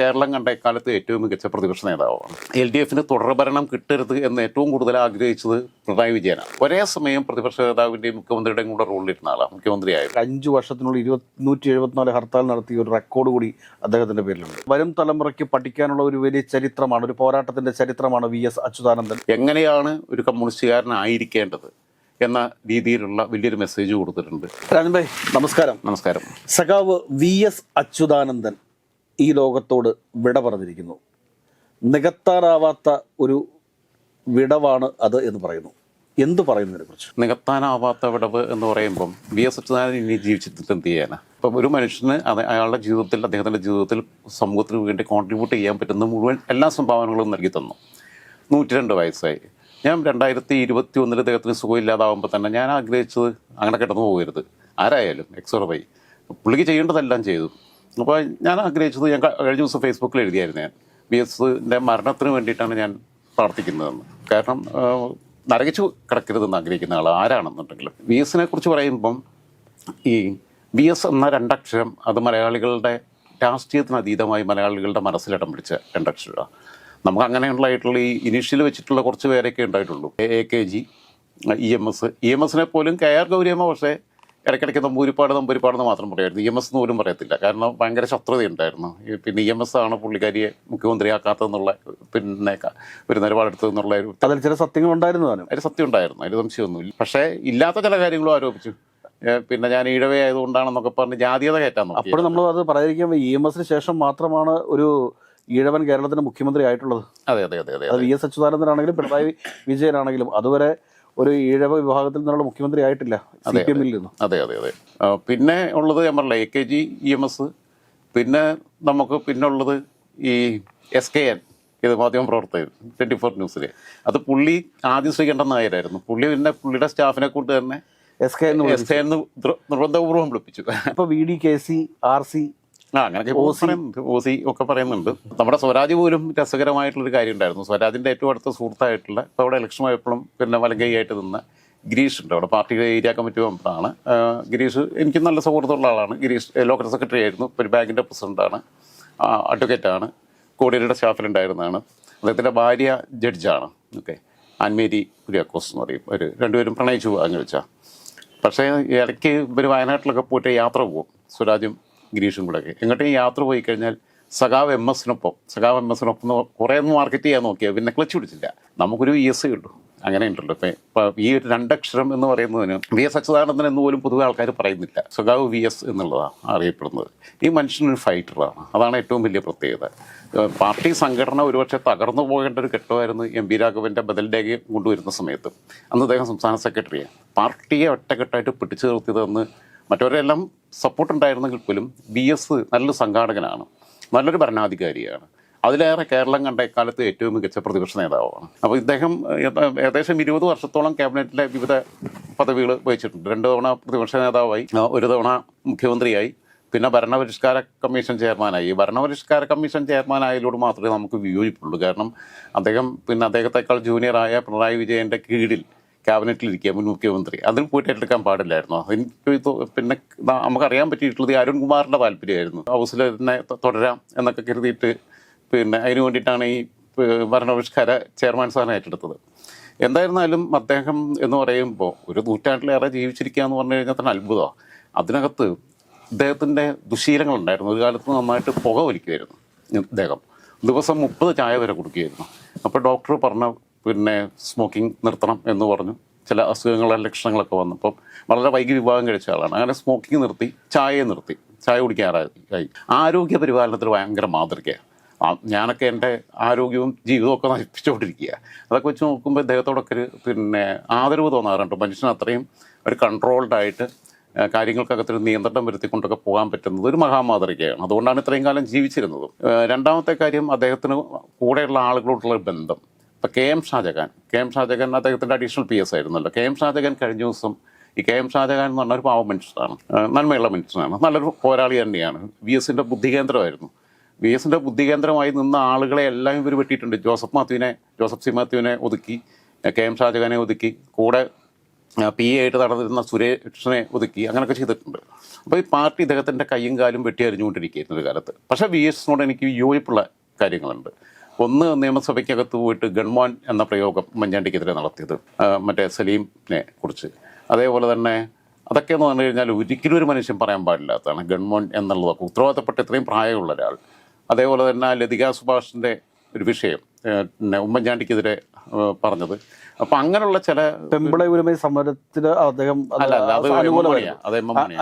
കേരളം കണ്ട എക്കാലത്ത് ഏറ്റവും മികച്ച പ്രതിപക്ഷ നേതാവാണ് എൽ ഡി എഫിന് തുടർഭരണം കിട്ടരുത് എന്ന് ഏറ്റവും കൂടുതൽ ആഗ്രഹിച്ചത് പിണറായി വിജയനാണ്. ഒരേ സമയം പ്രതിപക്ഷ നേതാവിന്റെയും മുഖ്യമന്ത്രിയുടെയും കൂടെ റോളിലിരുന്ന ആളാണ് മുഖ്യമന്ത്രിയായത് അഞ്ചു വർഷത്തിനുള്ളിൽ ഇരുപത്തി എഴുപത്തിനാല് ഹർത്താൽ നടത്തിയ ഒരു റെക്കോർഡ് കൂടി അദ്ദേഹത്തിന്റെ പേരിലുണ്ട്. വരും തലമുറയ്ക്ക് പഠിക്കാനുള്ള ഒരു വലിയ ചരിത്രമാണ് ഒരു പോരാട്ടത്തിന്റെ ചരിത്രമാണ് വി എസ് അച്യുതാനന്ദൻ. എങ്ങനെയാണ് ഒരു കമ്മ്യൂണിസ്റ്റുകാരനായിരിക്കേണ്ടത് എന്ന രീതിയിലുള്ള വലിയൊരു മെസ്സേജ് കൊടുത്തിട്ടുണ്ട്. രാജൻഭായ് നമസ്കാരം. നമസ്കാരം. സഖാവ് വി എസ് അച്യുതാനന്ദൻ. ഈ ലോകത്തോട് വിട പറഞ്ഞിരിക്കുന്നു. നികത്താനാവാത്ത ഒരു വിടവാണ് അത് എന്ന് പറയുന്നു. എന്ത് പറയുന്നതിനെ കുറിച്ച്? നികത്താനാവാത്ത വിടവ് എന്ന് പറയുമ്പം വി എസ് അച്യുതാനന്ദൻ ഇനി ജീവിച്ചിട്ട് എന്ത് ചെയ്യാനാ? ഇപ്പം ഒരു മനുഷ്യന് അത് അയാളുടെ ജീവിതത്തിൽ അദ്ദേഹത്തിന്റെ ജീവിതത്തിൽ സമൂഹത്തിന് വേണ്ടി കോൺട്രിബ്യൂട്ട് ചെയ്യാൻ പറ്റുന്ന മുഴുവൻ എല്ലാ സംഭാവനകളും നൽകി തന്നു. നൂറ്റി രണ്ട് വയസ്സായി. ഞാൻ രണ്ടായിരത്തി ഇരുപത്തി ഒന്നിൽ അദ്ദേഹത്തിന് സുഖമില്ലാതാവുമ്പോൾ തന്നെ ഞാൻ ആഗ്രഹിച്ചത് അങ്ങനെ കിടന്നു പോകരുത്. ആരായാലും? വൈ പുള്ളിക്ക് ചെയ്യേണ്ടതെല്ലാം ചെയ്തു. അപ്പോൾ ഞാൻ ആഗ്രഹിച്ചത് ഞാൻ കഴിഞ്ഞ ദിവസം ഫേസ്ബുക്കിൽ എഴുതിയായിരുന്നു ഞാൻ. ബി എസിന്റെ മരണത്തിന് വേണ്ടിയിട്ടാണ് ഞാൻ പ്രാർത്ഥിക്കുന്നതെന്ന്. കാരണം നരകിച്ചു കിടക്കരുതെന്ന് ആഗ്രഹിക്കുന്ന ആൾ ആരാണെന്നുണ്ടെങ്കിലും. എസ് എസിനെ കുറിച്ച് പറയുമ്പം ഈ ബി എസ് എന്ന രണ്ടക്ഷരം അത് മലയാളികളുടെ രാഷ്ട്രീയത്തിന് അതീതമായി മലയാളികളുടെ മനസ്സിലിടം പിടിച്ച രണ്ടക്ഷരമാണ്. നമുക്ക് അങ്ങനെയുള്ളതായിട്ടുള്ള ഈ ഇനിഷ്യൽ വെച്ചിട്ടുള്ള കുറച്ച് പേരൊക്കെ ഉണ്ടായിട്ടുള്ളൂ. A K G E M S E M എസിനെ പോലും കെ ആർ ഗൗരിയമ്മ പക്ഷേ ഇടയ്ക്കിടയ്ക്ക് നമ്പൂരിപ്പാട് നമ്പൂരിപ്പാടെന്ന് മാത്രം പറയുമായിരുന്നു ഇ എം എസ് എന്ന് പോലും പറയത്തില്ല. കാരണം ഭയങ്കര ശത്രുതയുണ്ടായിരുന്നു പിന്നെ ഇ എം എസ് ആണ് പുള്ളിക്കാരിയെ മുഖ്യമന്ത്രിയാക്കാത്തതെന്നുള്ള പിന്നെ ഒരു ഒരു നിലപാടെടുത്തതെന്നുള്ള ഒരു അതിൽ ചില സത്യങ്ങൾ ഉണ്ടായിരുന്നു അതിന് അതിൽ സത്യം ഉണ്ടായിരുന്നു. അതിൽ സംശയമൊന്നുമില്ല. പക്ഷേ ഇല്ലാത്ത ചില കാര്യങ്ങളും ആരോപിച്ചു. പിന്നെ ഞാൻ ഈഴവേ ആയതുകൊണ്ടാണെന്നൊക്കെ പറഞ്ഞ് ജാതീയത കയറ്റാൻ അപ്പോൾ അപ്പോഴും നമ്മൾ അത് പറയാതിരിക്കാൻ ഇ എം എസിന് ശേഷം മാത്രമാണ് ഒരു ഈഴവൻ കേരളത്തിന്റെ മുഖ്യമന്ത്രി ആയിട്ടുള്ളത്. അതെ അതെ അതെ അതെ. അത് വി എസ് അച്യുതാനന്ദനാണെങ്കിലും പിണറായി വിജയനാണെങ്കിലും അതുവരെ ഒരു ഈഴവ വിഭാഗത്തിൽ നിന്നുള്ള മുഖ്യമന്ത്രി ആയിട്ടില്ല. സി പി എമ്മിൽ നിന്നും. അതെ അതെ അതെ. പിന്നെ ഉള്ളത് ഞാൻ പറഞ്ഞില്ല A K G E M S പിന്നെ നമുക്ക് പിന്നെ ഉള്ളത് ഈ എസ് കെ എൻ ഇത് മാധ്യമ പ്രവർത്തകർ ട്വന്റി ഫോർ ന്യൂസിൽ അത് പുള്ളി ആദ്യം ശ്രീകണ്ഠൻ നായരായിരുന്നു. പുള്ളി പിന്നെ പുള്ളിയുടെ സ്റ്റാഫിനെ കൊണ്ട് തന്നെ എസ് കെ എന്ന് എസ് കെ എന്ന് നിർബന്ധപൂർവം വിളിപ്പിച്ചു. അപ്പോൾ V D K C R C ആ അങ്ങനെയൊക്കെ പറയുന്നുണ്ട് ഓ സി ഒക്കെ പറയുന്നുണ്ട്. നമ്മുടെ സ്വരാജ് പോലും രസകരമായിട്ടുള്ളൊരു കാര്യം ഉണ്ടായിരുന്നു സ്വരാജിന്റെ ഏറ്റവും അടുത്ത സുഹൃത്തായിട്ടുള്ള ഇപ്പോൾ അവിടെ ഇലക്ഷൻ ആയപ്പോഴും പിന്നെ വലങ്കൈയായിട്ട് നിന്ന് ഗിരീഷ് ഉണ്ട്. അവിടെ പാർട്ടിയുടെ ഏരിയ കമ്മിറ്റി മെമ്പറാണ് ഗിരീഷ് എനിക്ക് നല്ല സുഹൃത്തുള്ള ആളാണ്. ഗിരീഷ് ലോക്കൽ സെക്രട്ടറി ആയിരുന്നു. ഒരു ബാങ്കിന്റെ പ്രസിഡന്റാണ് അഡ്വക്കേറ്റാണ് കോടിയേരിയുടെ സ്റ്റാഫിലുണ്ടായിരുന്നതാണ് അദ്ദേഹത്തിന്റെ ഭാര്യ ജഡ്ജാണ് ഓക്കെ. ആൻമേരി കുര്യാക്കോസ് എന്ന് പറയും. ഒരു രണ്ടുപേരും പ്രണയിച്ചു അങ്ങ് വെച്ചാൽ പക്ഷേ ഇടയ്ക്ക് ഇവർ വയനാട്ടിലൊക്കെ പോയിട്ട് യാത്ര പോകും സ്വരാജും ഗിരീഷും കൂടെയൊക്കെ എങ്ങോട്ടും യാത്ര പോയി കഴിഞ്ഞാൽ സഖാവ് എം എസിനൊപ്പം സഖാവ് എം എസിനൊപ്പം കുറേ ഒന്ന് മാർക്കറ്റ് ചെയ്യാൻ നോക്കിയാൽ പിന്നെ ക്ലച്ച് പിടിച്ചില്ല. നമുക്കൊരു വി എസ് കിട്ടും. അങ്ങനെ ഉണ്ടല്ലോ. ഇപ്പം ഇപ്പം ഈ ഒരു രണ്ടക്ഷരം എന്ന് പറയുന്നതിന് വി എസ് അച്യുതാനന്ദൻ എന്ന് പോലും പൊതുവെ ആൾക്കാർ പറയുന്നില്ല. സഖാവ് വി എസ് എന്നുള്ളതാണ് അറിയപ്പെടുന്നത്. ഈ മനുഷ്യനൊരു ഫൈറ്ററാണ് അതാണ് ഏറ്റവും വലിയ പ്രത്യേകത. പാർട്ടി സംഘടന ഒരുപക്ഷെ തകർന്നു പോകേണ്ട ഒരു ഘട്ടമായിരുന്നു എം പി രാഘവന്റെ ബദൽ രേഖ കൊണ്ടുവരുന്ന സമയത്ത്. അന്ന് അദ്ദേഹം സംസ്ഥാന സെക്രട്ടറിയാണ് പാർട്ടിയെ ഒറ്റക്കെട്ടായിട്ട് പിടിച്ചു നിർത്തിയതെന്ന് മറ്റവരെല്ലാം സപ്പോർട്ട് ഉണ്ടായിരുന്നെങ്കിൽ പോലും ബി എസ് നല്ലൊരു സംഘാടകനാണ്. നല്ലൊരു ഭരണാധികാരിയാണ്. അതിലേറെ കേരളം കണ്ട എക്കാലത്ത് ഏറ്റവും മികച്ച പ്രതിപക്ഷ നേതാവാണ്. അപ്പോൾ ഇദ്ദേഹം ഏകദേശം ഇരുപത് വർഷത്തോളം ക്യാബിനറ്റിലെ വിവിധ പദവികൾ വഹിച്ചിട്ടുണ്ട്. രണ്ട് തവണ പ്രതിപക്ഷ നേതാവായി ഒരു തവണ മുഖ്യമന്ത്രിയായി പിന്നെ ഭരണപരിഷ്കാര കമ്മീഷൻ ചെയർമാനായി. ഭരണപരിഷ്കാര കമ്മീഷൻ ചെയർമാനായതിലൂടെ മാത്രമേ നമുക്ക് വിയോജിപ്പുള്ളൂ. കാരണം അദ്ദേഹം പിന്നെ അദ്ദേഹത്തെക്കാൾ ജൂനിയറായ പിണറായി വിജയന്റെ കീഴിൽ ക്യാബിനറ്റിലിരിക്കുക മുൻ മുഖ്യമന്ത്രി. അതിൽ പോയിട്ട് ഏറ്റെടുക്കാൻ പാടില്ലായിരുന്നു? എനിക്ക് പിന്നെ നമുക്കറിയാൻ പറ്റിയിട്ടുള്ളത് അരുൺകുമാറിന്റെ താല്പര്യമായിരുന്നു. ഹൗസിൽ തന്നെ തുടരാം എന്നൊക്കെ കരുതിയിട്ട് പിന്നെ അതിനു വേണ്ടിയിട്ടാണ് ഈ ഭരണപരിഷ്കാര ചെയർമാൻ സ്ഥാനം ഏറ്റെടുത്തത്. എന്തായിരുന്നാലും അദ്ദേഹം എന്ന് പറയുമ്പോൾ ഒരു നൂറ്റാണ്ടിലേറെ ജീവിച്ചിരിക്കുക എന്ന് പറഞ്ഞു കഴിഞ്ഞാൽ തന്നെ അത്ഭുതമാണ് അതിനകത്ത് ഇദ്ദേഹത്തിന്റെ ദുശീലങ്ങളുണ്ടായിരുന്നു. ഒരു കാലത്ത് നന്നായിട്ട് പുക വലിക്കുമായിരുന്നു ഇദ്ദേഹം. ദിവസം മുപ്പത് ചായ വരെ കുടിക്കുമായിരുന്നു അപ്പോൾ ഡോക്ടർ പറഞ്ഞ പിന്നെ സ്മോക്കിംഗ് നിർത്തണം എന്ന് പറഞ്ഞു. ചില അസുഖങ്ങളെ ലക്ഷണങ്ങളൊക്കെ വന്നു. വന്നപ്പം വളരെ വൈകി വിഭാഗം കഴിച്ച ആളാണ്. അങ്ങനെ സ്മോക്കിംഗ് നിർത്തി ചായയെ നിർത്തി. ചായ കുടിക്കാറായി. ആരോഗ്യ പരിപാലനത്തിൽ ഭയങ്കര മാതൃകയാണ് ഞാനൊക്കെ എന്റെ ആരോഗ്യവും ജീവിതവും ഒക്കെ നശിപ്പിച്ചുകൊണ്ടിരിക്കുക അതൊക്കെ വെച്ച് നോക്കുമ്പോൾ ഇദ്ദേഹത്തോടൊക്കെ ഒരു പിന്നെ ആദരവ് തോന്നാറുണ്ട്. മനുഷ്യന് അത്രയും ഒരു കൺട്രോൾഡ് ആയിട്ട് ഒരു നിയന്ത്രണം വരുത്തിക്കൊണ്ടൊക്കെ പോകാൻ പറ്റുന്നത് ഒരു മഹാമാതൃകയാണ്. അതുകൊണ്ടാണ് ഇത്രയും കാലം ജീവിച്ചിരുന്നത്. രണ്ടാമത്തെ കാര്യം അദ്ദേഹത്തിന് കൂടെയുള്ള ആളുകളോടുള്ള ബന്ധം. ഇപ്പം K M Shajahan K M Shajahan അദ്ദേഹത്തിന്റെ അഡീഷണൽ പി എസ് ആയിരുന്നല്ലോ. കെ എം ഷാജഹാൻ കഴിഞ്ഞ ദിവസം ഈ കെ എം ഷാജഹാൻ എന്ന് പറഞ്ഞ ഒരു പാവ മനുഷ്യനാണ്. നന്മയുള്ള മനുഷ്യനാണ്. നല്ലൊരു പോരാളി തന്നെയാണ്. വി എസിന്റെ ബുദ്ധികേന്ദ്രമായിരുന്നു വി എസിന്റെ ബുദ്ധികേന്ദ്രമായി നിന്ന ആളുകളെ എല്ലാം ഇവർ വെട്ടിയിട്ടുണ്ട്. ജോസഫ് മാത്യുവിനെ ജോസഫ് സി മാത്യുവിനെ ഒതുക്കി കെ എം ഷാജഹാനെ ഒതുക്കി കൂടെ പി എ ആയിട്ട് നടന്നിരുന്ന സുരേഷിനെ ഒതുക്കി അങ്ങനെയൊക്കെ ചെയ്തിട്ടുണ്ട്. അപ്പോൾ ഈ പാർട്ടി ഇദ്ദേഹത്തിന്റെ കയ്യും കാലും വെട്ടി അരിഞ്ഞുകൊണ്ടിരിക്കുന്ന ഒരു കാലത്ത്. പക്ഷേ വി എസിനോട് എനിക്ക് യോജിപ്പുള്ള കാര്യങ്ങളുണ്ട്. ഒന്ന് നിയമസഭയ്ക്കകത്ത് പോയിട്ട് ഗൺമോൻ എന്ന പ്രയോഗം ഉമ്മൻചാണ്ടിക്കെതിരെ നടത്തിയത്. മറ്റേ സലീമിനെ കുറിച്ച്. അതേപോലെ തന്നെ അതൊക്കെ എന്ന് പറഞ്ഞു കഴിഞ്ഞാൽ ഒരിക്കലും ഒരു മനുഷ്യൻ പറയാൻ പാടില്ലാത്തതാണ്. ഗൺമോൻ എന്നുള്ളതൊക്കെ ഉത്തരവാദിത്തപ്പെട്ട ഇത്രയും പ്രായമുള്ള ഒരാൾ. അതേപോലെ തന്നെ ലതിക സുഭാഷിന്റെ ഒരു വിഷയം. പിന്നെ ഉമ്മൻചാണ്ടിക്കെതിരെ പറഞ്ഞത്. അപ്പൊ അങ്ങനെയുള്ള ചില പെമ്പിളെ ഉരുമ സമരത്തിന് അദ്ദേഹം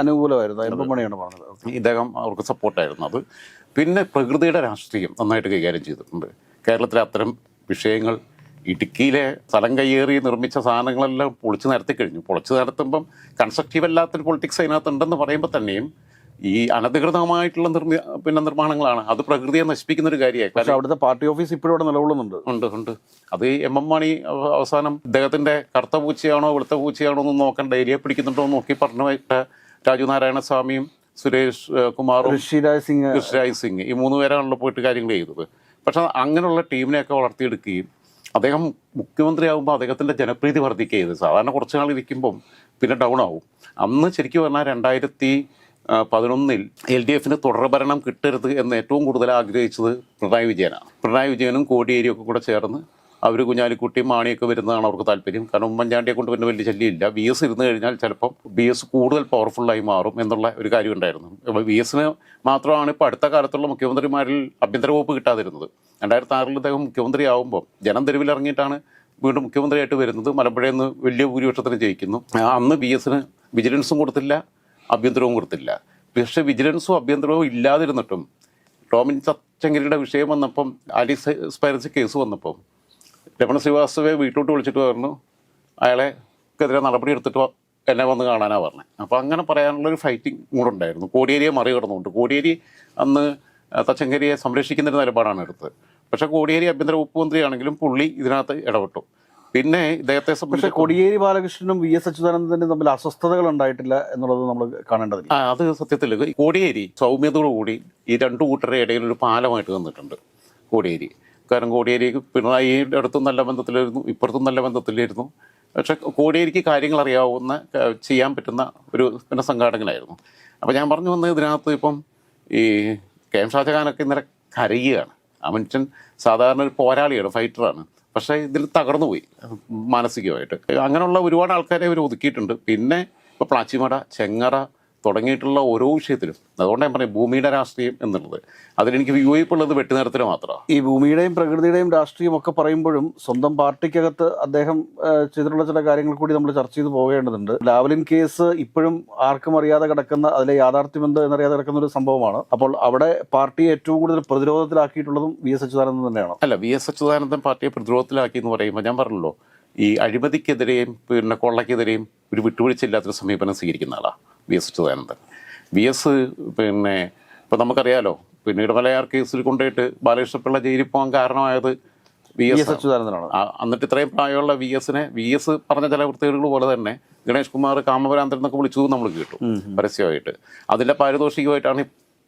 അനുകൂലമായിരുന്നു. പറഞ്ഞത്. ഇദ്ദേഹം അവർക്ക് സപ്പോർട്ടായിരുന്നു അത്. പിന്നെ പ്രകൃതിയുടെ രാഷ്ട്രീയം നന്നായിട്ട് കൈകാര്യം ചെയ്തിട്ടുണ്ട്. കേരളത്തിലെ അത്തരം വിഷയങ്ങൾ ഇടുക്കിയിലെ സ്ഥലം കയ്യേറി നിർമ്മിച്ച സാധനങ്ങളെല്ലാം പൊളിച്ചു നിരത്തി കഴിഞ്ഞു. പൊളിച്ചു നിരത്തുമ്പം കൺസ്ട്രക്റ്റീവ് അല്ലാത്തൊരു പൊളിറ്റിക്സ് അതിനകത്തുണ്ടെന്ന് പറയുമ്പോൾ തന്നെയും ഈ അനധികൃതമായിട്ടുള്ള നിർമ്മി പിന്നെ നിർമ്മാണങ്ങളാണ്. അത് പ്രകൃതിയെ നശിപ്പിക്കുന്ന ഒരു കാര്യമായി. പക്ഷേ അവിടുത്തെ പാർട്ടി ഓഫീസ് ഇപ്പോഴും അവിടെ നിലകൊള്ളുന്നുണ്ട്. ഉണ്ട് ഉണ്ട്. അത് എം എം മാണി അവസാനം ഇദ്ദേഹത്തിന്റെ കറുത്ത പൂച്ചയാണോ വെളുത്ത പൂച്ചയാണോ എന്ന് നോക്കേണ്ട ഏരിയ പിടിക്കുന്നുണ്ടോ എന്ന് നോക്കി പറഞ്ഞു വിട്ട രാജു നാരായണ സ്വാമിയും സുരേഷ് കുമാറും ഋഷിരാജ് സിംഗ്. ഋഷിരാജ് സിംഗ്. ഈ മൂന്ന് പേരാണല്ലോ പോയിട്ട് കാര്യങ്ങൾ ചെയ്തത്. പക്ഷെ അങ്ങനെയുള്ള ടീമിനെയൊക്കെ വളർത്തിയെടുക്കുകയും അദ്ദേഹം മുഖ്യമന്ത്രിയാകുമ്പോൾ അദ്ദേഹത്തിന്റെ ജനപ്രീതി വർദ്ധിക്കുക ചെയ്ത്. സാധാരണ കുറച്ച് നാൾ ഇരിക്കുമ്പം പിന്നെ ഡൗൺ ആവും. അന്ന് ശരിക്കും പറഞ്ഞാൽ രണ്ടായിരത്തി പതിനൊന്നിൽ എൽ ഡി എഫിന് തുടർഭരണം കിട്ടരുത് എന്ന് ഏറ്റവും കൂടുതൽ ആഗ്രഹിച്ചത് പിണറായി വിജയനാണ്. പിണറായി വിജയനും കോടിയേരിയും ഒക്കെ കൂടെ ചേർന്ന് അവർ കുഞ്ഞാലിക്കുട്ടിയും മാണിയൊക്കെ വരുന്നതാണ് അവർക്ക് താല്പര്യം. കാരണം ഉമ്മൻചാണ്ടിയെ കൊണ്ട് പിന്നെ വലിയ ശല്യമില്ല. ബി എസ് ഇരുന്ന് കഴിഞ്ഞാൽ ചിലപ്പം ബി എസ് കൂടുതൽ പവർഫുള്ളായി മാറും എന്നുള്ള ഒരു കാര്യം ഉണ്ടായിരുന്നു. അപ്പോൾ ബി എസിന് മാത്രമാണ് ഇപ്പോൾ അടുത്ത കാലത്തുള്ള മുഖ്യമന്ത്രിമാരിൽ ആഭ്യന്തര വകുപ്പ് കിട്ടാതിരുന്നത്. രണ്ടായിരത്തി ആറിൽ അദ്ദേഹം മുഖ്യമന്ത്രി ആകുമ്പോൾ ജനം തെരുവിൽ ഇറങ്ങിയിട്ടാണ് വീണ്ടും മുഖ്യമന്ത്രിയായിട്ട് വരുന്നത്. മലമ്പുഴയിൽ നിന്ന് വലിയ ഭൂരിപക്ഷത്തിന് ജയിക്കുന്നു. അന്ന് ബി എസിന് വിജിലൻസും കൊടുത്തില്ല. ആഭ്യന്തരവും കൊടുത്തില്ല. പക്ഷേ വിജിലൻസും അഭ്യന്തരവും ഇല്ലാതിരുന്നിട്ടും ടോമിൻ ചച്ചങ്കരിയുടെ വിഷയം വന്നപ്പം ആലീസ് സ്പൈറസി കേസ് വന്നപ്പം രമണ ശ്രീവാസ്തവയെ വീട്ടിലോട്ട് വിളിച്ചിട്ട് പറഞ്ഞു അയാളെ എതിരെ നടപടി എടുത്തിട്ട് എന്നെ വന്ന് കാണാനാ പറഞ്ഞത് അപ്പോൾ അങ്ങനെ പറയാനുള്ളൊരു ഫൈറ്റിംഗ് മൂടുണ്ടായിരുന്നു കോടിയേരിയെ മറികടന്നുകൊണ്ട് കോടിയേരി അന്ന് തച്ചങ്കരിയെ സംരക്ഷിക്കുന്നൊരു നിലപാടാണ് എടുത്തത്. പക്ഷേ കോടിയേരി ആഭ്യന്തര വകുപ്പ് പുള്ളി ഇതിനകത്ത് ഇടപെട്ടു. പിന്നെ ഇദ്ദേഹത്തെ പക്ഷെ സംബന്ധിച്ച് കോടിയേരി ബാലകൃഷ്ണനും വി എസ് അച്യുതാനന്ദനും തമ്മിൽ അസ്വസ്ഥതകൾ ഉണ്ടായിട്ടില്ല എന്നുള്ളത് നമ്മൾ കാണേണ്ടതില്ല. ആ അത് സത്യത്തിൽ കോടിയേരി സൗമ്യതയോടുകൂടി ഈ രണ്ടു കൂട്ടരുടെ ഇടയിൽ ഒരു പാലമായിട്ട് വന്നിട്ടുണ്ട് കോടിയേരി. കാരണം കോടിയേരി പിണറായിയുടെ അടുത്തും നല്ല ബന്ധത്തിലായിരുന്നു ഇപ്പുറത്തും നല്ല ബന്ധത്തിലായിരുന്നു. പക്ഷെ കോടിയേരിക്ക് കാര്യങ്ങൾ അറിയാവുന്ന ചെയ്യാൻ പറ്റുന്ന ഒരു പിന്നെ സംഘാടകനായിരുന്നു അപ്പോൾ ഞാൻ പറഞ്ഞു വന്നത് ഇതിനകത്ത് ഇപ്പം ഈ കെ എം ഷാജഹാനൊക്കെ ഇന്നലെ കരയുകയാണ്. ആ മനുഷ്യൻ സാധാരണ ഒരു പോരാളിയാണ് ഫൈറ്ററാണ്. പക്ഷേ ഇതിൽ തകർന്നു പോയി മാനസികമായിട്ട്. അങ്ങനെയുള്ള ഒരുപാട് ആൾക്കാരെ അവർ ഒതുക്കിയിട്ടുണ്ട്. പിന്നെ ഇപ്പോൾ പ്ലാച്ചിമട ചെങ്ങറ തുടങ്ങിയിട്ടുള്ള ഓരോ വിഷയത്തിലും. അതുകൊണ്ട് ഞാൻ പറയും ഭൂമിയുടെ രാഷ്ട്രീയം എന്നുള്ളത്. അതിലെനിക്ക് വിയോജിപ്പുള്ളത് വെട്ടിനിരത്തിന് മാത്രമാണ് ഈ ഭൂമിയുടെയും പ്രകൃതിയുടെയും രാഷ്ട്രീയം ഒക്കെ പറയുമ്പോഴും സ്വന്തം പാർട്ടിക്കകത്ത് അദ്ദേഹം ചെയ്തിട്ടുള്ള ചില കാര്യങ്ങൾ കൂടി നമ്മൾ ചർച്ച ചെയ്ത് പോകേണ്ടതുണ്ട്. ലാവലിൻ കേസ് ഇപ്പോഴും ആർക്കും അറിയാതെ കിടക്കുന്ന അതിലെ യാഥാർത്ഥ്യം എന്ത് എന്നറിയാതെ കിടക്കുന്ന ഒരു സംഭവമാണ്. അപ്പോൾ അവിടെ പാർട്ടിയെ ഏറ്റവും കൂടുതൽ പ്രതിരോധത്തിലാക്കിയിട്ടുള്ളതും വി എസ് അച്യുതാനന്ദൻ തന്നെയാണ്. അല്ല വി എസ് അച്യുതാനന്ദൻ പാർട്ടിയെ പ്രതിരോധത്തിലാക്കി എന്ന് പറയുമ്പോൾ ഞാൻ പറഞ്ഞല്ലോ ഈ അഴിമതിക്കെതിരെയും പിന്നെ കൊള്ളക്കെതിരെയും ഒരു വിട്ടുവീഴ്ചയില്ലാത്തൊരു സമീപനം സ്വീകരിക്കുന്ന ആളാണ് V S Chidanandan V S പിന്നെ ഇപ്പം നമുക്കറിയാലോ പിന്നീട് മലയാർ കേസിൽ കൊണ്ടുപോയിട്ട് ബാലകൃഷ്ണപിള്ള ജയിലിൽ പോകാൻ കാരണമായത് വി എസ് അച്യുതാനന്ദനാണ് എന്നിട്ട് ഇത്രയും പ്രായമുള്ള വി എസിനെ വി എസ് പറഞ്ഞ ചില വൃത്തികേടുകൾ പോലെ തന്നെ ഗണേഷ് കുമാർ കാമപരാന്തൻ എന്നൊക്കെ വിളിച്ചു നമ്മൾ കേട്ടു പരസ്യമായിട്ട്. അതിന്റെ പാരിതോഷികമായിട്ടാണ്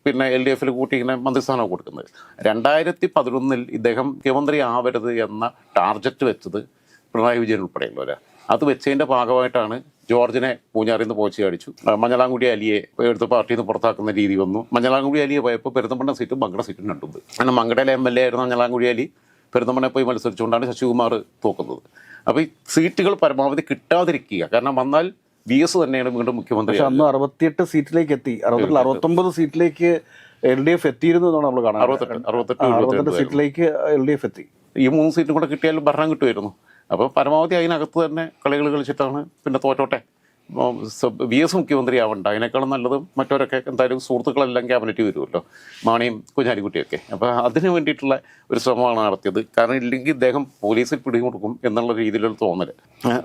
പിന്നെ എൽ ഡി എഫിൽ കൂട്ടി ഇങ്ങനെ മന്ത്രിസ്ഥാനം കൊടുക്കുന്നത്. രണ്ടായിരത്തി പതിനൊന്നിൽ ഇദ്ദേഹം മുഖ്യമന്ത്രി ആവരുത് എന്ന ടാർഗറ്റ് വെച്ചത് പിണറായി വിജയൻ ഉൾപ്പെടെയുള്ളവരാണ് അത് വെച്ചതിന്റെ ഭാഗമായിട്ടാണ് ജോർജിനെ പൂഞ്ഞാറിൽ നിന്ന് പോച്ച് അടിച്ചു മഞ്ഞളാംകുടി അലിയെ എടുത്ത് പാർട്ടിയിൽ നിന്ന് പുറത്താക്കുന്ന രീതി വന്നു. മഞ്ഞളാംകുടി അലിയെ പോയപ്പോൾ പെരുന്തമണ്ണ സീറ്റും മങ്കട സീറ്റും രണ്ടുണ്ട്. അങ്ങനെ മങ്കടയിലെ എം എൽ എ ആയിരുന്ന മഞ്ഞളാംകുടി അലി. പെരുന്തമണ്ണെ പോയി മത്സരിച്ചുകൊണ്ടാണ് ശശികുമാർ തോക്കുന്നത്. അപ്പോൾ ഈ സീറ്റുകൾ പരമാവധി കിട്ടാതിരിക്കുക. കാരണം വന്നാൽ വി എസ് തന്നെയാണ് വീണ്ടും മുഖ്യമന്ത്രി അന്ന് അറുപത്തിയെട്ട് സീറ്റിലേക്ക് എത്തി. അറുപത്തെട്ടിൽ അറുപത്തൊമ്പത് സീറ്റിലേക്ക് എൽ ഡി എഫ് എത്തിയിരുന്നു എന്നാണ് നമ്മൾ കാണാൻ അറുപത്തെട്ട് അറുപത്തെട്ട് അറുപത്തെട്ട് സീറ്റിലേക്ക് എൽ ഡി എഫ് എത്തി. ഈ മൂന്ന് സീറ്റും കൂടെ കിട്ടിയാലും ഭരണം കിട്ടുമായിരുന്നു. അപ്പോൾ പരമാവധി അതിനകത്ത് തന്നെ കളികൾ കളിച്ചിട്ടാണ് പിന്നെ തോറ്റോട്ടെ. വി എസ് മുഖ്യമന്ത്രി ആവണ്ട അതിനേക്കാളും നല്ലത് മറ്റവരൊക്കെ എന്തായാലും സുഹൃത്തുക്കളെല്ലാം ക്യാബിനറ്റ് വരുമല്ലോ. മാണിയും കുഞ്ഞാലിക്കുട്ടിയൊക്കെ. അപ്പോൾ അതിന് വേണ്ടിയിട്ടുള്ള ഒരു ശ്രമമാണ് നടത്തിയത്. കാരണം ഇല്ലെങ്കിൽ ഇദ്ദേഹം പോലീസിൽ പിടികൊടുക്കും എന്നുള്ള രീതിയിലുള്ള തോന്നൽ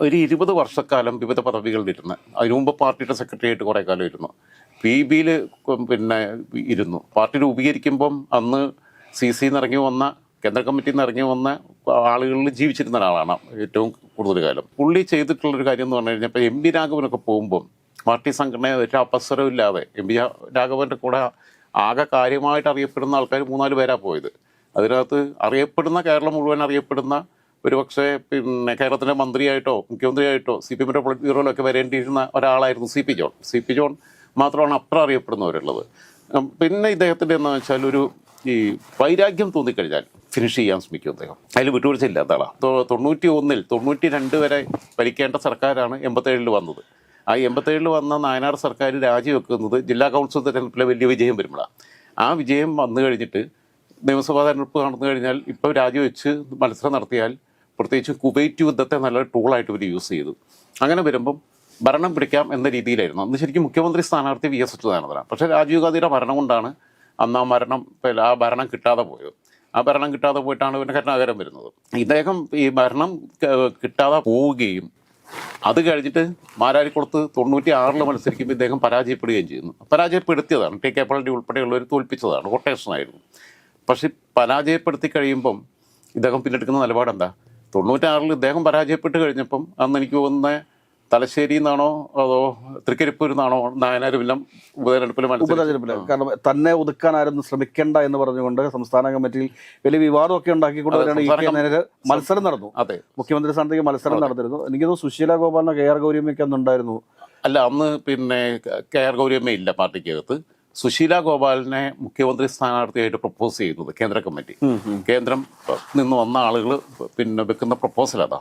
ഒരു ഇരുപത് വർഷക്കാലം വിവിധ പദവികളിലിരുന്ന് അതിനു മുമ്പ് പാർട്ടിയുടെ സെക്രട്ടറി ആയിട്ട് കുറേ കാലം ഇരുന്നു. പി ബിയിൽ പിന്നെ ഇരുന്നു. പാർട്ടി രൂപീകരിക്കുമ്പം അന്ന് സി സിന്ന് ഇറങ്ങി വന്ന കേന്ദ്ര കമ്മിറ്റിയിൽ നിന്ന് ഇറങ്ങി വന്ന ആളുകളിൽ ജീവിച്ചിരുന്ന ഒരാളാണ് ഏറ്റവും കൂടുതൽ കാലം. പുള്ളി ചെയ്തിട്ടുള്ളൊരു കാര്യം എന്ന് പറഞ്ഞു കഴിഞ്ഞാൽ ഇപ്പോൾ എം പി രാഘവനൊക്കെ പോകുമ്പം പാർട്ടി സംഘടന ഒരു ഇല്ലാതെ എം പി രാഘവന്റെ കൂടെ ആകെ കാര്യമായിട്ട് അറിയപ്പെടുന്ന ആൾക്കാർ മൂന്നാൽ പേരാ പോയത്. അതിനകത്ത് അറിയപ്പെടുന്ന കേരളം മുഴുവൻ അറിയപ്പെടുന്ന ഒരു പക്ഷേ പിന്നെ കേരളത്തിലെ മന്ത്രിയായിട്ടോ മുഖ്യമന്ത്രിയായിട്ടോ സി പി എമ്മിന്റെ പൊളിറ്റ് ബ്യൂറോയിലൊക്കെ വരേണ്ടിയിരുന്ന ഒരാളായിരുന്നു C P John. C P John മാത്രമാണ് അത്ര അറിയപ്പെടുന്നവരുള്ളത്. പിന്നെ ഇദ്ദേഹത്തിന്റെ എന്ന് വെച്ചാൽ ഒരു ഈ വൈരാഗ്യം തോന്നിക്കഴിഞ്ഞാൽ ഫിനിഷ് ചെയ്യാൻ ശ്രമിക്കും അദ്ദേഹം. അതിൽ വിട്ടുവീഴ്ച എന്താണ് തൊണ്ണൂറ്റി ഒന്നിൽ തൊണ്ണൂറ്റി രണ്ട് വരെ ഭരിക്കേണ്ട സർക്കാരാണ് എൺപത്തേഴിൽ വന്നത്. ആ എൺപത്തേഴിൽ വന്ന നായനാർ സർക്കാർ രാജിവെക്കുന്നത് ജില്ലാ കൗൺസിൽ തെരഞ്ഞെടുപ്പിലെ വലിയ വിജയം വരുമ്പോഴാണ് ആ വിജയം വന്നു കഴിഞ്ഞിട്ട് നിയമസഭാ തെരഞ്ഞെടുപ്പ് നടന്നു കഴിഞ്ഞാൽ ഇപ്പോൾ രാജിവെച്ച് മത്സരം നടത്തിയാൽ പ്രത്യേകിച്ച് കുവൈറ്റ് യുദ്ധത്തെ നല്ല ടൂളായിട്ട് ഇവർ യൂസ് ചെയ്തു. അങ്ങനെ വരുമ്പം ഭരണം പിടിക്കാം എന്ന രീതിയിലായിരുന്നു. അന്ന് ശരിക്കും മുഖ്യമന്ത്രി സ്ഥാനാർത്ഥി വി എസ് അച്യുതാനന്ദനാണ്. പക്ഷേ രാജീവ് ഗാന്ധിയുടെ ഭരണം കൊണ്ടാണ് അന്ന് ആ മരണം ആ ഭരണം കിട്ടാതെ പോയത്. ആ ഭരണം കിട്ടാതെ പോയിട്ടാണ് പിന്നെ കരുണാകരം വരുന്നത്. ഇദ്ദേഹം ഈ ഭരണം കിട്ടാതെ പോവുകയും അത് കഴിഞ്ഞിട്ട് മാരാരിക്കുളത്ത് തൊണ്ണൂറ്റി ആറിൽ മത്സരിക്കുമ്പോൾ ഇദ്ദേഹം പരാജയപ്പെടുകയും ചെയ്യുന്നു. പരാജയപ്പെടുത്തിയതാണ്. ടി കെ പള്ളി ഉൾപ്പെടെയുള്ളവർ തോൽപ്പിച്ചതാണ്. കൊട്ടേഷനായിരുന്നു. പക്ഷെ പരാജയപ്പെടുത്തി കഴിയുമ്പം ഇദ്ദേഹം പിന്നെടുക്കുന്ന നിലപാടെന്താ? തൊണ്ണൂറ്റാറിൽ ഇദ്ദേഹം പരാജയപ്പെട്ട് കഴിഞ്ഞപ്പം അന്ന് എനിക്ക് തോന്നുന്ന തലശ്ശേരി നിന്നാണോ അതോ തൃക്കരിപ്പൂരിൽ നിന്നാണോ നായനാർ ഉപതെരഞ്ഞെടുപ്പിലും. ഉപതെരഞ്ഞെടുപ്പിൽ കാരണം തന്നെ ഒതുക്കാൻ ആരും ശ്രമിക്കേണ്ട എന്ന് പറഞ്ഞുകൊണ്ട് സംസ്ഥാന കമ്മിറ്റിയിൽ വലിയ വിവാദമൊക്കെ ഉണ്ടാക്കിക്കൊണ്ട് വരികയാണ് ഈ കെ നേരെ മത്സരം നടന്നു. അതെ. മുഖ്യമന്ത്രി സ്ഥാനത്തേക്ക് മത്സരം നടന്നിരുന്നു. എനിക്ക് തോന്നുന്നു സുശീല ഗോപാലിനോ കെ ആർ ഗൗരിയമ്മയ്ക്ക് അന്നുണ്ടായിരുന്നു അല്ല അന്ന് പിന്നെ കെ ആർ ഗൗരിയമ്മ ഇല്ല പാർട്ടിക്കകത്ത്. സുശീല ഗോപാലിനെ മുഖ്യമന്ത്രി സ്ഥാനാർത്ഥിയായിട്ട് പ്രപ്പോസ് ചെയ്യുന്നത് കേന്ദ്ര കമ്മിറ്റി. കേന്ദ്രം നിന്ന് വന്ന ആളുകൾ പിന്നെ വെക്കുന്ന പ്രപ്പോസൽ അതാ.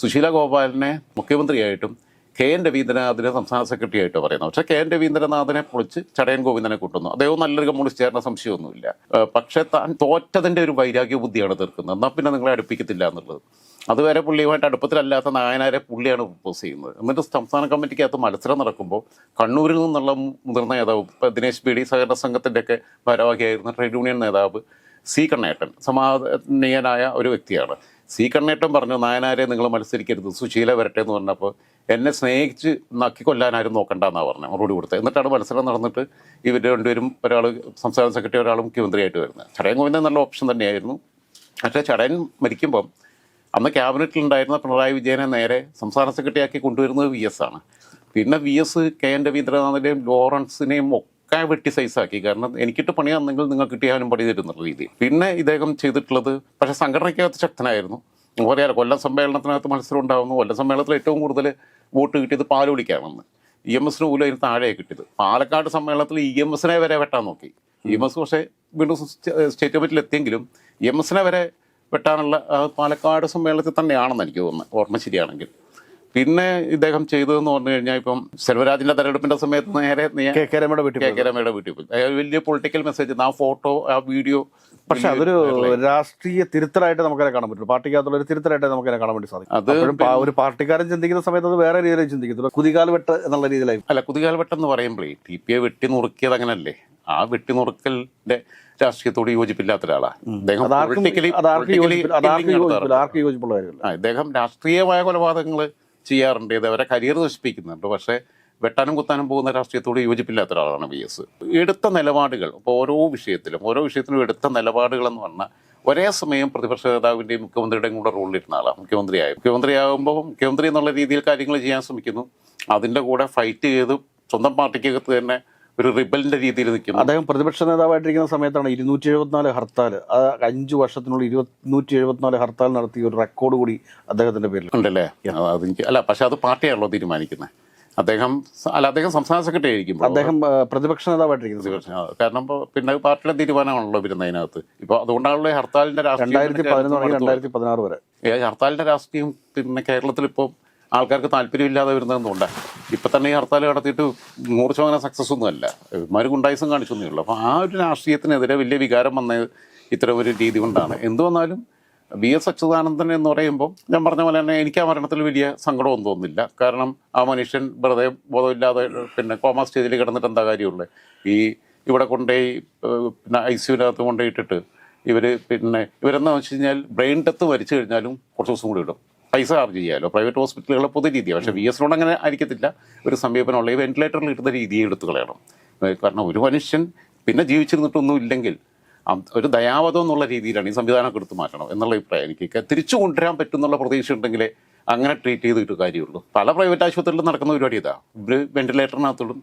സുശീല ഗോപാലിനെ മുഖ്യമന്ത്രിയായിട്ടും കെ എൻ രവീന്ദ്രനാഥിനെ സംസ്ഥാന സെക്രട്ടറി ആയിട്ട് പറയുന്നത് പക്ഷേ കെ എൻ രവീന്ദ്രനാഥിനെ പൊളിച്ച് ചടയൻ ഗോവിന്ദനെ കൂട്ടുന്നു. അദ്ദേഹം നല്ലൊരു കമ്മ്യൂണിസ്റ്റ് ചേർന്ന സംശയമൊന്നുമില്ല. പക്ഷേ താൻ തോറ്റതിന്റെ ഒരു വൈരാഗ്യ ബുദ്ധിയാണ് തീർക്കുന്നത്. എന്നാൽ പിന്നെ നിങ്ങളെ അടുപ്പിക്കത്തില്ല എന്നുള്ളത്. അതുവരെ പുള്ളിയുമായിട്ട് അടുപ്പത്തിലല്ലാത്ത നായനാരെ പുള്ളിയാണ് പ്രപ്പോസ് ചെയ്യുന്നത്. എന്നിട്ട് സംസ്ഥാന കമ്മിറ്റിക്കകത്ത് മത്സരം നടക്കുമ്പോൾ കണ്ണൂരിൽ നിന്നുള്ള മുതിർന്ന നേതാവ് ദിനേശ് ബി ഡി സഹകരണ സംഘത്തിന്റെയൊക്കെ ഭാരവാഹിയായിരുന്ന ട്രേഡ് യൂണിയൻ നേതാവ് സി കണ്ണേട്ടൻ സമാധാനീയനായ ഒരു വ്യക്തിയാണ്. സി കണ്ണേട്ടൻ പറഞ്ഞു നായനാരെ നിങ്ങൾ മത്സരിക്കരുത് സുശീല വരട്ടെ എന്ന് പറഞ്ഞപ്പോൾ എന്നെ സ്നേഹിച്ച് നക്കി കൊല്ലാനാരും നോക്കണ്ടെന്നാണ് പറഞ്ഞത് മറുപടി കൊടുത്തത്. എന്നിട്ടാണ് മത്സരം നടന്നിട്ട് ഇവർ രണ്ടുപേരും ഒരാൾ സംസ്ഥാന സെക്രട്ടറി ഒരാൾ മുഖ്യമന്ത്രിയായിട്ട് വരുന്നത്. ചടയൻ ഗോവിന്ദൻ നല്ല ഓപ്ഷൻ തന്നെയായിരുന്നു. പക്ഷേ ചടയൻ മരിക്കുമ്പം അന്ന് ക്യാബിനറ്റിൽ ഉണ്ടായിരുന്ന പിണറായി വിജയനെ നേരെ സംസ്ഥാന സെക്രട്ടറിയാക്കി കൊണ്ടുവരുന്നത് വി എസ് ആണ്. പിന്നെ വി എസ് കെ എൻ രവീന്ദ്രനാഥിന്റെയും ലോറൻസിനെയും ഒക്കെ വെട്ടി സൈസാക്കി കാരണം എനിക്കിട്ട് പണി തന്നെങ്കിൽ നിങ്ങൾ കിട്ടിയാലും പണി തരുന്ന രീതി. പിന്നെ ഇദ്ദേഹം ചെയ്തിട്ടുള്ളത് പക്ഷേ സംഘടനയ്ക്കകത്ത് ശക്തനായിരുന്നു. നമുക്കറിയാലോ കൊല്ലം സമ്മേളനത്തിനകത്ത് മത്സരം ഉണ്ടാകുന്നു കൊല്ലം സമ്മേളനത്തിൽ ഏറ്റവും കൂടുതൽ വോട്ട് കിട്ടിയത് പാലോളിക്കാണെന്ന് ഇ എം എസിന് പോലും അതിന് താഴെ കിട്ടിയത്. പാലക്കാട് സമ്മേളനത്തിൽ ഇ എം എസിനെ വരെ വെട്ടാൻ നോക്കി. ഇ എം എസ് പക്ഷേ വീണ്ടും സ്റ്റേറ്റ് കമ്മിറ്റിയിൽ എത്തിയെങ്കിലും ഇ എം എസിനെ വരെ വെട്ടാനുള്ള പാലക്കാട് സമ്മേളനത്തിൽ തന്നെയാണെന്ന് എനിക്ക് തോന്നുന്നത് ഓർമ്മ ശരിയാണെങ്കിൽ. പിന്നെ ഇദ്ദേഹം ചെയ്തതെന്ന് പറഞ്ഞു കഴിഞ്ഞാൽ ഇപ്പം സെൽവരാജിന്റെ തെരഞ്ഞെടുപ്പിന്റെ സമയത്ത് നേരെ കേരമയുടെ കെ കെ രമയുടെ വീട്ടിൽ കെ പോയി. കെ രമയുടെ വീട്ടിൽ പോയി. വലിയ പൊളിറ്റിക്കൽ മെസ്സേജ് ആ ഫോട്ടോ ആ വീഡിയോ പക്ഷെ അതൊരു രാഷ്ട്രീയ തിരുത്തലായിട്ട് നമുക്കതിനെ കാണാൻ പറ്റും. പാർട്ടിക്കകത്തുള്ള ഒരു തിരുത്തലായിട്ട് നമുക്കതിനെ കാണാൻ വേണ്ടി സാധിക്കും. അത് അപ്പോഴും ഒരു പാർട്ടിക്കാരൻ ചിന്തിക്കുന്ന സമയത്ത് അത് വേറെ രീതിയിൽ ചിന്തിക്കത്തുള്ളൂ. കുതികാൽ വെട്ട് എന്നുള്ള രീതിയിലായി. അല്ല കുതികാൽവട്ടം എന്ന് പറയുമ്പോഴേ ടി പി എ വെട്ടി നുറുക്കിയത് അങ്ങനല്ലേ? ആ വെട്ടി നുറുക്കലിന്റെ രാഷ്ട്രീയത്തോട് യോജിപ്പില്ലാത്ത ഒരാളാണ് അദ്ദേഹം ഇദ്ദേഹം രാഷ്ട്രീയമായ കൊലപാതകങ്ങൾ ചെയ്യാറുണ്ട്. ഇത് അവരെ കരിയർ നശിപ്പിക്കുന്നുണ്ട്. പക്ഷേ വെട്ടാനും കുത്താനും പോകുന്ന രാഷ്ട്രീയത്തോട് യോജിപ്പില്ലാത്ത ഒരാളാണ് വി എസ്. എടുത്ത നിലപാടുകൾ ഇപ്പോൾ ഓരോ വിഷയത്തിലും ഓരോ വിഷയത്തിലും എടുത്ത നിലപാടുകൾ എന്ന് പറഞ്ഞാൽ ഒരേ സമയം പ്രതിപക്ഷ നേതാവിന്റെയും മുഖ്യമന്ത്രിയുടെയും കൂടെ റോളിലിരുന്ന ആളാണ് മുഖ്യമന്ത്രിയായി. മുഖ്യമന്ത്രിയാകുമ്പോൾ മുഖ്യമന്ത്രി എന്നുള്ള രീതിയിൽ കാര്യങ്ങൾ ചെയ്യാൻ ശ്രമിക്കുന്നു. അതിന്റെ കൂടെ ഫൈറ്റ് ചെയ്ത് സ്വന്തം പാർട്ടിക്കകത്ത് തന്നെ ഒരു റിബലിന്റെ രീതിയിൽ നിൽക്കുന്നു. അദ്ദേഹം പ്രതിപക്ഷ നേതാവായിട്ടിരിക്കുന്ന സമയത്താണ് ഇരുന്നൂറ്റി എഴുപത്തിനാല് ഹർത്താൽ ആ അഞ്ചു വർഷത്തിനുള്ളിൽ ഇരുന്നൂറ്റി എഴുപത്തിനാല് ഹർത്താൽ നടത്തിയ ഒരു റെക്കോർഡ് കൂടി അദ്ദേഹത്തിന്റെ പേരിൽ. ഉണ്ടല്ലേ? അതെനിക്ക് അല്ല പക്ഷെ അത് പാർട്ടിയാണല്ലോ തീരുമാനിക്കുന്നത്. അദ്ദേഹം അല്ല അദ്ദേഹം സംസ്ഥാന സെക്രട്ടറി ആയിരിക്കും അദ്ദേഹം പ്രതിപക്ഷ നേതാവായിട്ടിരിക്കുന്ന സമയത്ത്. കാരണം പിന്നെ പാർട്ടിയുടെ തീരുമാനമാണല്ലോ വരുന്നത് അതിനകത്ത്. ഇപ്പൊ അതുകൊണ്ടാണല്ലോ ഹർത്താലിന്റെ രണ്ടായിരത്തി പതിനൊന്ന് രാഷ്ട്രീയം രണ്ടായിരത്തി പതിനാറ് വരെ. ഹർത്താലിന്റെ രാഷ്ട്രീയം പിന്നെ കേരളത്തിൽ ഇപ്പോൾ ആൾക്കാർക്ക് താല്പര്യമില്ലാതെ വരുന്നതെന്നുണ്ട്. ഇപ്പം തന്നെ ഈ ഹർത്താൽ നടത്തിയിട്ട് നൂറ് ശതമാനം സക്സസ് ഒന്നുമല്ല ഇവന്മാർ ഗുണ്ടായിസം കാണിച്ചൊന്നേ ഉള്ളൂ. അപ്പോൾ ആ ഒരു രാഷ്ട്രീയത്തിനെതിരെ വലിയ വികാരം വന്ന ഇത്തരം ഒരു രീതി കൊണ്ടാണ്. എന്തു വന്നാലും വി എസ് അച്യുതാനന്ദൻ എന്ന് പറയുമ്പോൾ ഞാൻ പറഞ്ഞ പോലെ തന്നെ എനിക്ക് ആ മരണത്തിൽ വലിയ സങ്കടമൊന്നും തോന്നുന്നില്ല. കാരണം ആ മനുഷ്യൻ വെറുതെ ബോധമില്ലാതെ പിന്നെ കോമ സ്റ്റേജിൽ കിടന്നിട്ട് എന്താ കാര്യമുള്ളത് ഈ ഇവിടെ കൊണ്ടുപോയി പിന്നെ ഐ സിയുവിനകത്ത് കൊണ്ടുപോയിട്ടിട്ട് ഇവർ പിന്നെ ഇവരെന്താണെന്ന് വെച്ച് കഴിഞ്ഞാൽ ബ്രെയിൻ ഡെത്ത് മരിച്ചു കഴിഞ്ഞാലും കുറച്ച് ദിവസം കൂടി ഇടും. പൈസ ചാർജ് ചെയ്യാമല്ലോ പ്രൈവറ്റ് ഹോസ്പിറ്റലുകളെ പൊതു രീതിയാണ് പക്ഷേ വി എസിനോട് അങ്ങനെ ആയിരിക്കത്തില്ല. ഒരു സമീപനമുള്ള ഈ വെന്റിലേറ്ററിൽ ഇടുന്ന രീതി എടുത്തു കളയണം. കാരണം ഒരു മനുഷ്യൻ പിന്നെ ജീവിച്ചിരുന്നിട്ടൊന്നും ഇല്ലെങ്കിൽ ഒരു ദയാവധം എന്നുള്ള രീതിയിലാണ് ഈ സംവിധാനം എടുത്തു മാറ്റണം എന്നുള്ള അഭിപ്രായം. എനിക്ക് തിരിച്ചു കൊണ്ടുവരാൻ പറ്റുന്നുള്ള പ്രതീക്ഷ ഉണ്ടെങ്കിലേ അങ്ങനെ ട്രീറ്റ് ചെയ്തിട്ട് കാര്യമുള്ളൂ. പല പ്രൈവറ്റ് ആശുപത്രികളിലും നടക്കുന്ന പരിപാടി ഇതാ. ഇവർ വെന്റിലേറ്ററിനകത്തോടും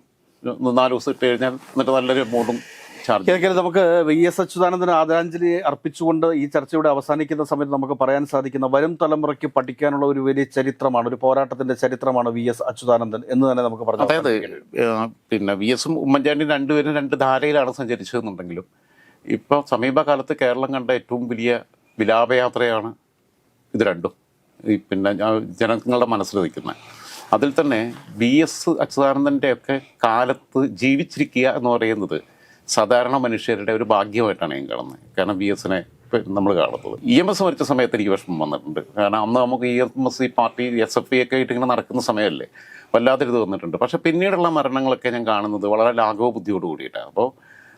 നാല് ദിവസം ഇട്ട് കഴിഞ്ഞാൽ എന്നിട്ട് നല്ലൊരു എമൗണ്ടും കേൾക്കൽ നമുക്ക് വി എസ് അച്യുതാനന്ദന് ആദരാഞ്ജലി അർപ്പിച്ചുകൊണ്ട് ഈ ചർച്ചയുടെ അവസാനിക്കുന്ന സമയത്ത് നമുക്ക് പറയാൻ സാധിക്കുന്ന വരും തലമുറയ്ക്ക് പഠിക്കാനുള്ള ഒരു വലിയ ചരിത്രമാണ് ഒരു പോരാട്ടത്തിന്റെ ചരിത്രമാണ് വി എസ് അച്യുതാനന്ദൻ എന്ന് തന്നെ നമുക്ക് പറഞ്ഞു അതായത് പിന്നെ വി എസും ഉമ്മൻചാണ്ടി രണ്ടുപേരും രണ്ട് ധാരയിലാണ് സഞ്ചരിച്ചതെന്നുണ്ടെങ്കിലും ഇപ്പോൾ സമീപകാലത്ത് കേരളം കണ്ട ഏറ്റവും വലിയ വിലാപയാത്രയാണ് ഇത് രണ്ടും. ഈ പിന്നെ ജനങ്ങളുടെ മനസ്സിൽ നിൽക്കുന്നത് അതിൽ തന്നെ ബി എസ് അച്യുതാനന്ദന്റെ ഒക്കെ കാലത്ത് ജീവിച്ചിരിക്കുക എന്ന് പറയുന്നത് സാധാരണ മനുഷ്യരുടെ ഒരു ഭാഗ്യമായിട്ടാണ് ഞാൻ കാണുന്നത്. കാരണം ബി എസിനെ നമ്മൾ കാണുന്നത്. ഇ എം എസ് മരിച്ച സമയത്ത് എനിക്ക് വിഷമം വന്നിട്ടുണ്ട്. കാരണം അന്ന് നമുക്ക് ഇ എം എസ് ഈ പാർട്ടി എസ് എഫ് ഐ ഒക്കെ ആയിട്ട് ഇങ്ങനെ നടക്കുന്ന സമയമല്ലേ? വല്ലാത്തൊരു ഇത് വന്നിട്ടുണ്ട്. പക്ഷെ പിന്നീടുള്ള മരണങ്ങളൊക്കെ ഞാൻ കാണുന്നത് വളരെ ലാഘവ ബുദ്ധിയോട് കൂടിയിട്ടാണ്. അപ്പോൾ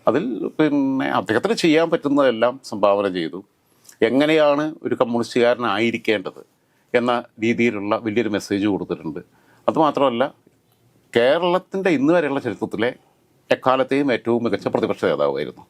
അതിൽ പിന്നെ അദ്ദേഹത്തിന് ചെയ്യാൻ പറ്റുന്നതെല്ലാം സംഭാവന ചെയ്തു. എങ്ങനെയാണ് ഒരു കമ്മ്യൂണിസ്റ്റുകാരനായിരിക്കേണ്ടത് എന്ന രീതിയിലുള്ള വലിയൊരു മെസ്സേജ് കൊടുത്തിട്ടുണ്ട്. അതുമാത്രമല്ല കേരളത്തിന്റെ ഇന്ന് വരെയുള്ള ചരിത്രത്തിലെ എക്കാലത്തെയും ഏറ്റവും മികച്ച പ്രതിപക്ഷ നേതാവായിരുന്നു.